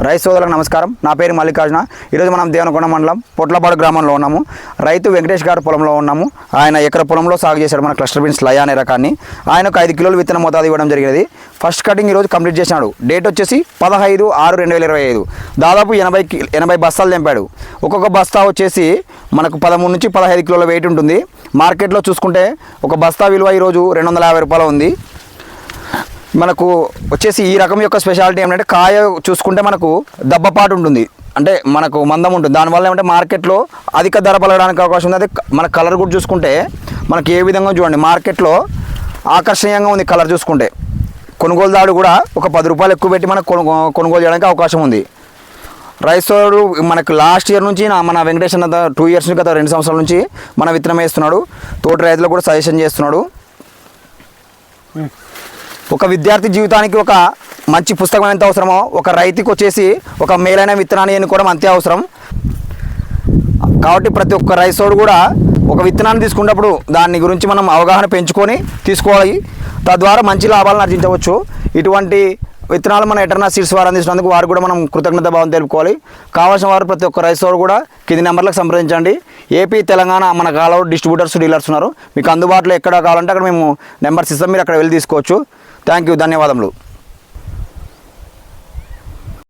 రైతు సోదరులకు నమస్కారం. నా పేరు మల్లికార్జున. ఈరోజు మనం దేవనకొండ మండలం పొట్లపాడు గ్రామంలో ఉన్నాము. రైతు వెంకటేష్ గారి పొలంలో ఉన్నాము. ఆయన ఎకర పొలంలో సాగు చేశాడు మన క్లస్టర్ బీన్స్ లయ అనే రకాన్ని. ఆయనకు ఐదు కిలోలు విత్తనం మోతాదు ఇవ్వడం జరిగినది. ఫస్ట్ కటింగ్ ఈరోజు కంప్లీట్ చేసినాడు డేట్ వచ్చేసి పదహైదు ఆరు రెండు వేల ఇరవై ఐదు. దాదాపు ఎనభై కి- ఎనభై బస్తాలు తెంపాడు. ఒక్కొక్క బస్తా వచ్చేసి మనకు పదమూడు నుంచి పదహైదు కిలోల వెయిట్ ఉంటుంది. మార్కెట్లో చూసుకుంటే ఒక బస్తా విలువ ఈరోజు రెండు వందల యాభై రూపాయలు ఉంది. మనకు వచ్చేసి ఈ రకం యొక్క స్పెషాలిటీ ఏంటంటే కాయ చూసుకుంటే మనకు దబ్బపాటు ఉంటుంది. అంటే మనకు మందం ఉంటుంది. దానివల్ల ఏమంటే మార్కెట్లో అధిక ధర పలగడానికి అవకాశం ఉంది. అదే మన కలర్ కూడా చూసుకుంటే మనకి ఏ విధంగా చూడండి. మార్కెట్లో ఆకర్షణీయంగా ఉంది కలర్ చూసుకుంటే. కొనుగోలుదారుడు కూడా ఒక పది రూపాయలు ఎక్కువ పెట్టి మనకు కొనుగోలు చేయడానికి అవకాశం ఉంది. రైతుడు మనకు లాస్ట్ ఇయర్ నుంచి నా- మన వెంకటేశ్వర అన్న టూ ఇయర్స్ గత రెండు సంవత్సరాల నుంచి మన విత్తనం వేస్తున్నాడు. తోటి రైతులకు కూడా సజెషన్ చేస్తున్నాడు. ఒక విద్యార్థి జీవితానికి ఒక మంచి పుస్తకం ఎంత అవసరమో ఒక రైతుకి వచ్చేసి ఒక మేలైన విత్తనాన్ని ఎన్నుకోవడం అంతే అవసరం. కాబట్టి ప్రతి ఒక్క రైతోడు కూడా ఒక విత్తనాన్ని తీసుకున్నప్పుడు దాని గురించి మనం అవగాహన పెంచుకొని తీసుకోవాలి. తద్వారా మంచి లాభాలను ఆర్జించవచ్చు. ఇటువంటి విత్తనాలు మన ఎటర్నా సీడ్స్ వారు అందించినందుకు వారు కూడా మనం కృతజ్ఞత భావం తెలుపుకోవాలి. కావాల్సిన వారు ప్రతి ఒక్క రైతోడు కూడా కింది నెంబర్లకు సంప్రదించండి. ఏపీ తెలంగాణ మన కాలంలో డిస్ట్రిబ్యూటర్స్ డీలర్స్ ఉన్నారు. మీకు అందుబాటులో ఎక్కడ కావాలంటే అక్కడ మేము నెంబర్స్ ఇస్తాం. మీరు అక్కడ వెళ్ళి తీసుకోవచ్చు. థ్యాంక్ యూ ధన్యవాదములు.